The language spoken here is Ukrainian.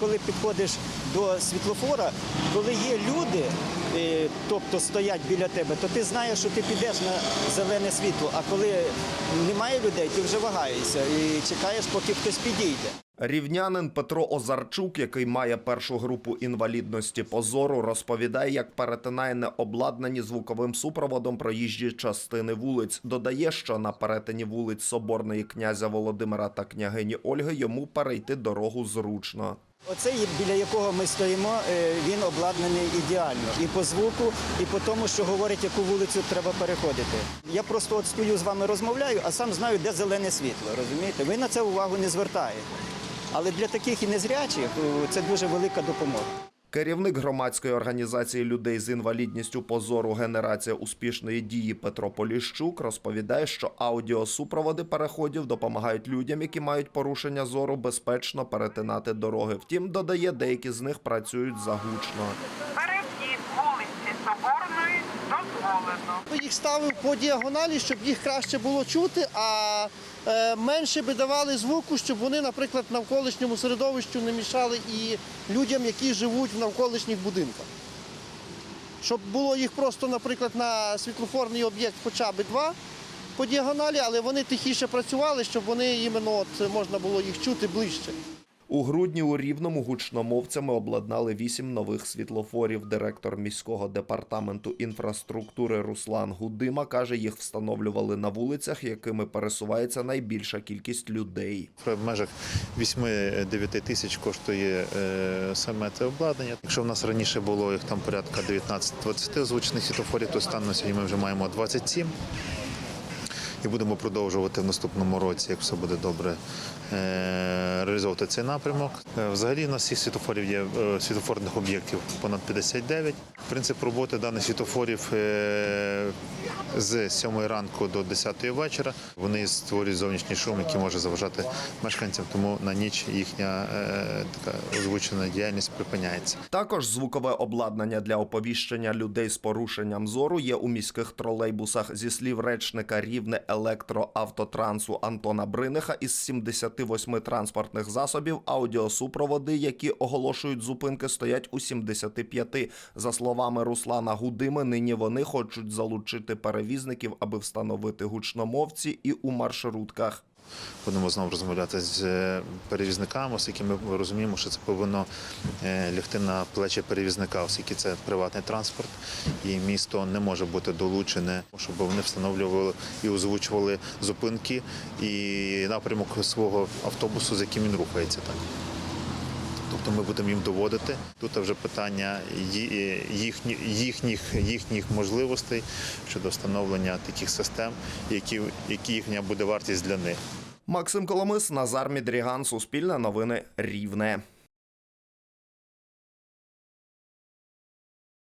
Коли підходиш до світлофора, коли є люди, е, тобто стоять біля тебе, то ти знаєш, що ти підеш на зелене світло. А коли немає людей, ти вже вагаєшся і чекаєш, поки хтось підійде. Рівнянин Петро Озарчук, який має першу групу інвалідності позору, розповідає, як перетинає необладнані звуковим супроводом проїжджі частини вулиць. Додає, що на перетині вулиць Соборної князя Володимира та княгині Ольги йому перейти дорогу зручно. Оцей, біля якого ми стоїмо, е, він обладнаний ідеально. І по звуку, і по тому, що говорить, яку вулицю треба переходити. Я просто от стою з вами розмовляю, а сам знаю, де зелене світло. Розумієте? Ви на це увагу не звертаєте. Але для таких і незрячих це дуже велика допомога. Керівник громадської організації людей з інвалідністю позору Генерація успішної дії Петро Поліщук розповідає, що аудіосупроводи переходів допомагають людям, які мають порушення зору, безпечно перетинати дороги. Втім, додає, деякі з них працюють загучно. Дозволено. Їх ставив по діагоналі, щоб їх краще було чути, а е, менше би давали звуку, щоб вони, наприклад, навколишньому середовищу не мішали і людям, які живуть в навколишніх будинках. Щоб було їх просто, наприклад, на світлофорний об'єкт хоча б два по діагоналі, але вони тихіше працювали, щоб вони іменно от можна було їх чути ближче. У грудні у Рівному гучномовцями обладнали вісім нових світлофорів. Директор міського департаменту інфраструктури Руслан Гудима каже, їх встановлювали на вулицях, якими пересувається найбільша кількість людей. В межах 8-9 тисяч коштує е, саме це обладнання. Якщо в нас раніше було їх там порядка 19-20 озвучених світофорів, то станом сьогодні ми вже маємо 27. І будемо продовжувати в наступному році, як все буде добре, е, реалізовувати цей напрямок. Е, Взагалі, у нас всіх світофорів є е, світофорних об'єктів понад 59. Принцип роботи даних світофорів е, з 7 ранку до 10 вечора. Вони створюють зовнішній шум, який може заважати мешканцям, тому на ніч їхня така озвучена діяльність припиняється. Також звукове обладнання для оповіщення людей з порушенням зору є у міських тролейбусах. Зі слів речника рівне електроавтотрансу Антона Бриниха із 78 транспортних засобів аудіосупроводи, які оголошують зупинки, стоять у 75. За словами Руслана Гудими, нині вони хочуть залучити перевізників, аби встановити гучномовці і у маршрутках. Будемо знову розмовляти з е, перевізниками, оскільки ми розуміємо, що це повинно е, лягти на плечі перевізника, оскільки це приватний транспорт, і місто не може бути долучене, щоб вони встановлювали і озвучували зупинки і напрямок свого автобусу, з яким він рухається. Так. Тобто ми будемо їм доводити. Тут вже питання їхніх їхні, їхніх, їхніх можливостей щодо встановлення таких систем, які, які їхня буде вартість для них. Максим Коломис, Назар Мідріган, Суспільне новини Рівне.